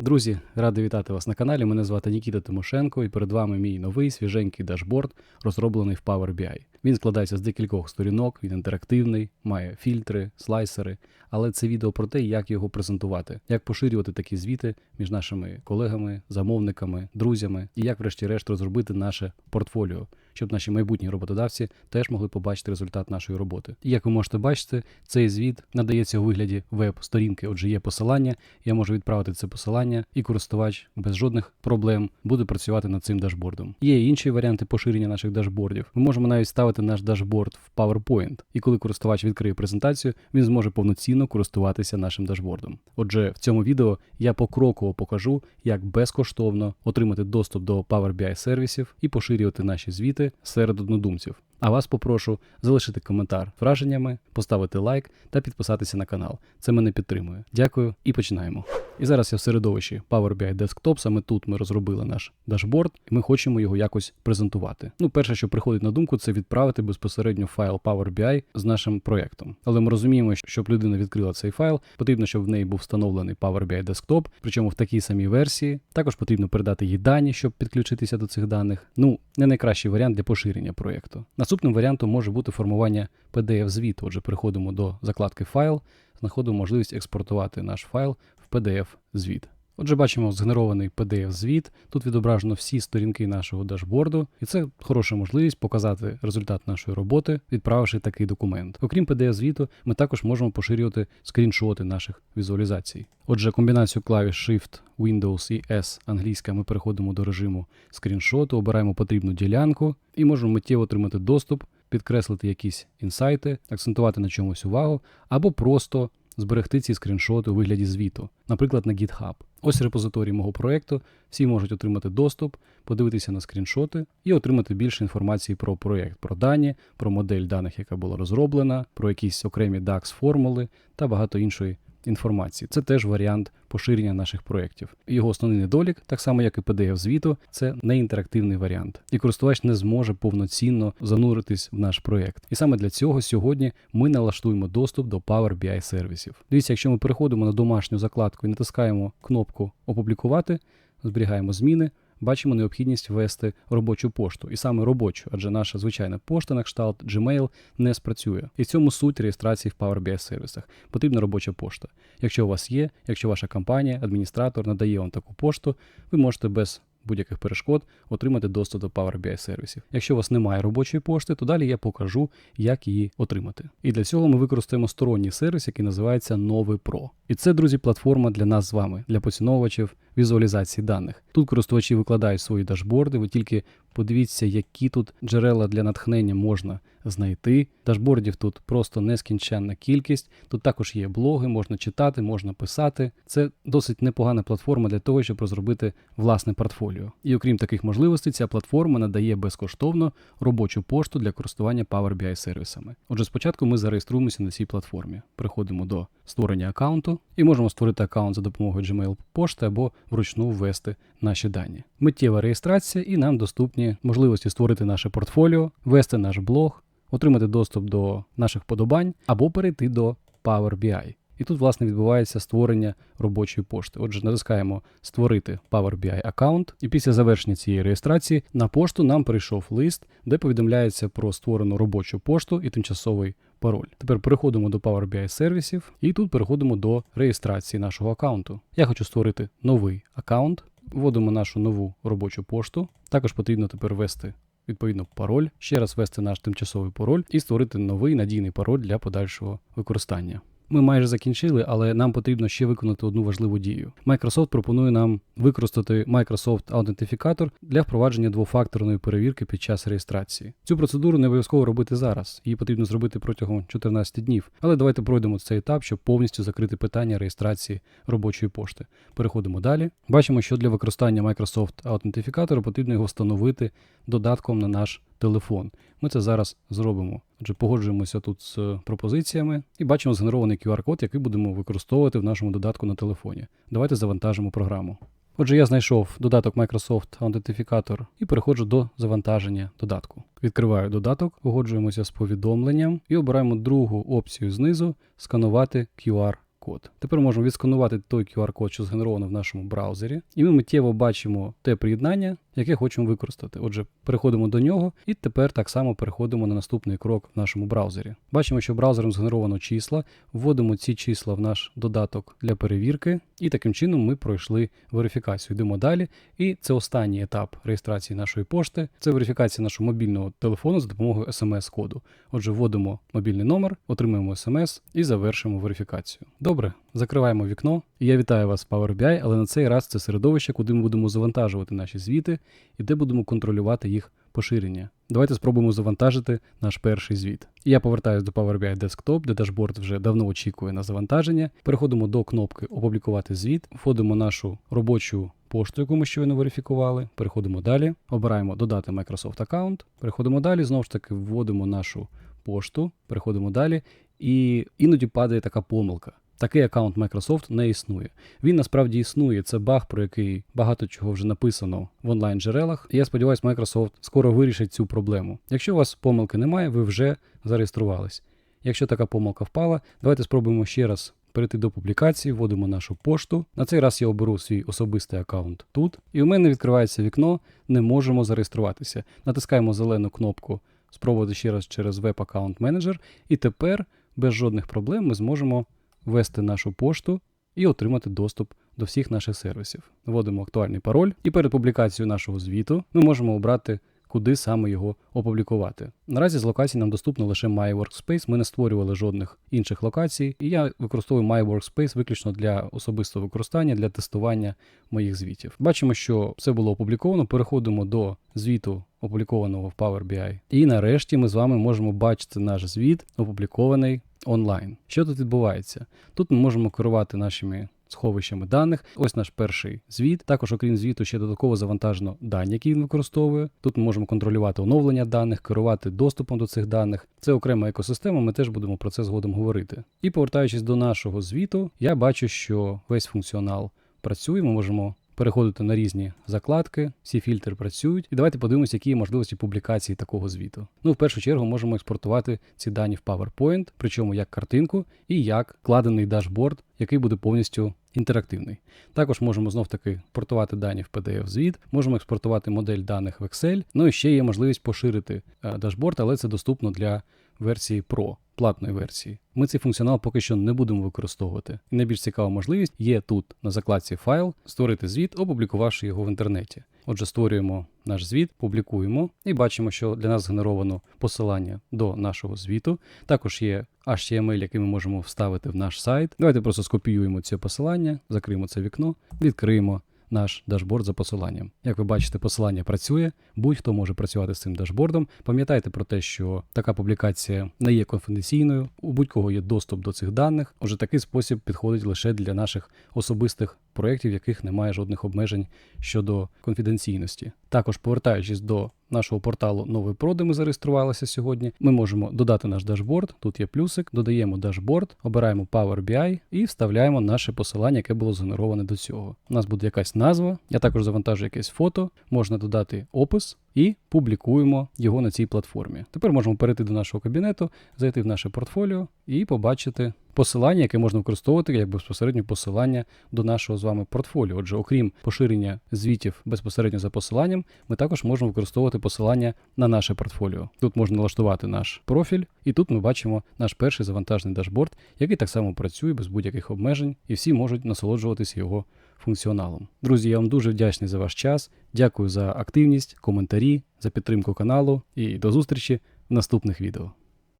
Друзі, радий вітати вас на каналі. Мене звати Нікіта Тимошенко, і перед вами мій новий свіженький дашборд, розроблений в Power BI. Він складається з декількох сторінок, він інтерактивний, має фільтри, слайсери. Але це відео про те, як його презентувати, як поширювати такі звіти між нашими колегами, замовниками, друзями, і як, врешті-решт, розробити наше портфоліо, щоб наші майбутні роботодавці теж могли побачити результат нашої роботи. І як ви можете бачити, цей звіт надається у вигляді веб-сторінки. Отже, є посилання. Я можу відправити це посилання, і користувач без жодних проблем буде працювати над цим дашбордом. Є інші варіанти поширення наших дашбордів. Ми можемо навіть ставити наш дашборд в PowerPoint, і коли користувач відкриє презентацію, він зможе повноцінно користуватися нашим дашбордом. Отже, в цьому відео я покроково покажу, як безкоштовно отримати доступ до Power BI сервісів і поширювати наші звіти серед однодумців. А вас попрошу залишити коментар враженнями, поставити лайк та підписатися на канал. Це мене підтримує. Дякую і починаємо. І зараз я в середовищі Power BI Desktop. Саме тут ми розробили наш дашборд, і ми хочемо його якось презентувати. Ну, перше, що приходить на думку, це відправити безпосередньо файл Power BI з нашим проєктом. Але ми розуміємо, що щоб людина відкрила цей файл, потрібно, щоб в неї був встановлений Power BI Desktop, причому в такій самій версії. Також потрібно передати їй дані, щоб підключитися до цих даних. Ну, не найкращий варіант для поширення проєкту. Наступним варіантом може бути формування PDF-звіту. Отже, переходимо до закладки Файл, знаходимо можливість експортувати наш файл в PDF-звіт. Отже, бачимо згенерований PDF-звіт. Тут відображено всі сторінки нашого дашборду, і це хороша можливість показати результат нашої роботи, відправивши такий документ. Окрім PDF-звіту, ми також можемо поширювати скріншоти наших візуалізацій. Отже, комбінацію клавіш Shift, Windows і S англійська ми переходимо до режиму скріншоту, обираємо потрібну ділянку і можемо миттєво отримати доступ, підкреслити якісь інсайти, акцентувати на чомусь увагу, або просто зберегти ці скріншоти у вигляді звіту, наприклад, на GitHub. Ось репозиторій мого проєкту. Всі можуть отримати доступ, подивитися на скріншоти і отримати більше інформації про проєкт, про дані, про модель даних, яка була розроблена, про якісь окремі DAX формули та багато іншої інформації. Це теж варіант поширення наших проєктів. Його основний недолік, так само як і PDF звіту, це неінтерактивний варіант, і користувач не зможе повноцінно зануритись в наш проєкт. І саме для цього сьогодні ми налаштуємо доступ до Power BI сервісів. Дивіться, якщо ми переходимо на домашню закладку і натискаємо кнопку Опублікувати, зберігаємо зміни. Бачимо необхідність ввести робочу пошту, і саме робочу, адже наша звичайна пошта на кшталт Gmail не спрацює. І в цьому суть реєстрації в Power BI сервісах. Потрібна робоча пошта. Якщо у вас є, якщо ваша компанія, адміністратор надає вам таку пошту, ви можете без будь-яких перешкод отримати доступ до Power BI сервісів. Якщо у вас немає робочої пошти, то далі я покажу, як її отримати. І для цього ми використаємо сторонній сервіс, який називається Новий Pro. І це, друзі, платформа для нас з вами, для поціновувачів візуалізації даних. Тут користувачі викладають свої дашборди, ви тільки подивіться, які тут джерела для натхнення можна знайти. Дашбордів тут просто нескінченна кількість. Тут також є блоги, можна читати, можна писати. Це досить непогана платформа для того, щоб розробити власне портфоліо. І окрім таких можливостей, ця платформа надає безкоштовно робочу пошту для користування Power BI сервісами. Отже, спочатку ми зареєструємося на цій платформі. Приходимо до створення аккаунту і можемо створити аккаунт за допомогою Gmail пошти або вручну ввести наші дані. Миттєва реєстрація, і нам доступні можливості створити наше портфоліо, ввести наш блог, отримати доступ до наших подобань або перейти до Power BI. І тут, власне, відбувається створення робочої пошти. Отже, натискаємо Створити Power BI аккаунт, і після завершення цієї реєстрації на пошту нам прийшов лист, де повідомляється про створену робочу пошту і тимчасовий пароль. Тепер переходимо до Power BI сервісів, і тут переходимо до реєстрації нашого аккаунту. Я хочу створити новий аккаунт. Вводимо нашу нову робочу пошту. Також потрібно тепер ввести відповідно пароль, ще раз ввести наш тимчасовий пароль і створити новий надійний пароль для подальшого використання. Ми майже закінчили, але нам потрібно ще виконати одну важливу дію. Microsoft пропонує нам використати Microsoft Аутентифікатор для впровадження двофакторної перевірки під час реєстрації. Цю процедуру не обов'язково робити зараз, її потрібно зробити протягом 14 днів. Але давайте пройдемо цей етап, щоб повністю закрити питання реєстрації робочої пошти. Переходимо далі. Бачимо, що для використання Microsoft Аутентифікатора потрібно його встановити додатком на наш телефон. Ми це зараз зробимо. Отже, погоджуємося тут з пропозиціями і бачимо згенерований QR-код, який будемо використовувати в нашому додатку на телефоні. Давайте завантажимо програму. Отже, я знайшов додаток Microsoft Authenticator і переходжу до завантаження додатку. Відкриваю додаток, погоджуємося з повідомленням і обираємо другу опцію знизу сканувати QR-код. Тепер можемо відсканувати той QR-код, що згенеровано в нашому браузері, і ми миттєво бачимо те приєднання, яке хочемо використати. Отже, переходимо до нього, і тепер так само переходимо на наступний крок в нашому браузері. Бачимо, що браузером згенеровано числа, вводимо ці числа в наш додаток для перевірки, і таким чином ми пройшли верифікацію. Йдемо далі. І це останній етап реєстрації нашої пошти. Це верифікація нашого мобільного телефону за допомогою смс-коду. Отже, вводимо мобільний номер, отримуємо смс і завершимо верифікацію. Добре, закриваємо вікно. І я вітаю вас в Power BI, але на цей раз це середовище, куди ми будемо завантажувати наші звіти і де будемо контролювати їх поширення. Давайте спробуємо завантажити наш перший звіт. Я повертаюся до Power BI Desktop, де дашборд вже давно очікує на завантаження. Переходимо до кнопки Опублікувати звіт, вводимо нашу робочу пошту, яку ми щойно верифікували. Переходимо далі, обираємо Додати Microsoft аккаунт. Переходимо далі, знову ж таки, вводимо нашу пошту, переходимо далі, і іноді падає така помилка. Такий аккаунт Microsoft не існує. Він насправді існує. Це баг, про який багато чого вже написано в онлайн джерелах. Я сподіваюся, Microsoft скоро вирішить цю проблему. Якщо у вас помилки немає, ви вже зареєструвались. Якщо така помилка впала, давайте спробуємо ще раз перейти до публікації, вводимо нашу пошту. На цей раз я оберу свій особистий аккаунт тут. І у мене відкривається вікно, не можемо зареєструватися. Натискаємо зелену кнопку Спробувати ще раз через Account Manager. І тепер без жодних проблем ми зможемо ввести нашу пошту і отримати доступ до всіх наших сервісів. Вводимо актуальний пароль, і перед публікацією нашого звіту ми можемо обрати, куди саме його опублікувати. Наразі з локацій нам доступно лише My Workspace, ми не створювали жодних інших локацій, і я використовую My Workspace виключно для особистого використання, для тестування моїх звітів. Бачимо, що все було опубліковано. Переходимо до звіту. Опублікованого в Power BI. І нарешті ми з вами можемо бачити наш звіт, опублікований онлайн. Що тут відбувається? Тут ми можемо керувати нашими сховищами даних. Ось наш перший звіт. Також, окрім звіту, ще додатково завантажено дані, які він використовує. Тут ми можемо контролювати оновлення даних, керувати доступом до цих даних. Це окрема екосистема, ми теж будемо про це згодом говорити. І повертаючись до нашого звіту, я бачу, що весь функціонал працює. Ми можемо переходити на різні закладки, всі фільтри працюють. І давайте подивимося, які є можливості публікації такого звіту. Ну, в першу чергу, можемо експортувати ці дані в PowerPoint, причому як картинку і як кладений дашборд, який буде повністю інтерактивний. Також можемо знов-таки портувати дані в PDF-звіт, можемо експортувати модель даних в Excel. Ну і ще є можливість поширити е, дашборд, але це доступно для версії Pro. Платної версії. Ми цей функціонал поки що не будемо використовувати. І найбільш цікава можливість є тут на закладці файл створити звіт, опублікувавши його в інтернеті. Отже, створюємо наш звіт, публікуємо і бачимо, що для нас згенеровано посилання до нашого звіту. Також є HTML, який ми можемо вставити в наш сайт. Давайте просто скопіюємо це посилання, закриємо це вікно, відкриємо наш дашборд за посиланням. Як ви бачите, посилання працює, будь-хто може працювати з цим дашбордом. Пам'ятайте про те, що така публікація не є конфіденційною, у будь-кого є доступ до цих даних. Отже, такий спосіб підходить лише для наших особистих проєктів, в яких немає жодних обмежень щодо конфіденційності. Також повертаючись до нашого порталу Новий Про, де ми зареєструвалися сьогодні, ми можемо додати наш дашборд. Тут є плюсик, додаємо дашборд, обираємо Power BI і вставляємо наше посилання, яке було згенероване до цього. У нас буде якась назва. Я також завантажу якесь фото, можна додати опис. І публікуємо його на цій платформі. Тепер можемо перейти до нашого кабінету, зайти в наше портфоліо і побачити посилання, яке можна використовувати як безпосередньо посилання до нашого з вами портфоліо. Отже, окрім поширення звітів безпосередньо за посиланням, ми також можемо використовувати посилання на наше портфоліо. Тут можна налаштувати наш профіль, і тут ми бачимо наш перший завантажений дашборд, який так само працює без будь-яких обмежень, і всі можуть насолоджуватися його функціоналом. Друзі, я вам дуже вдячний за ваш час. Дякую за активність, коментарі, за підтримку каналу і до зустрічі в наступних відео.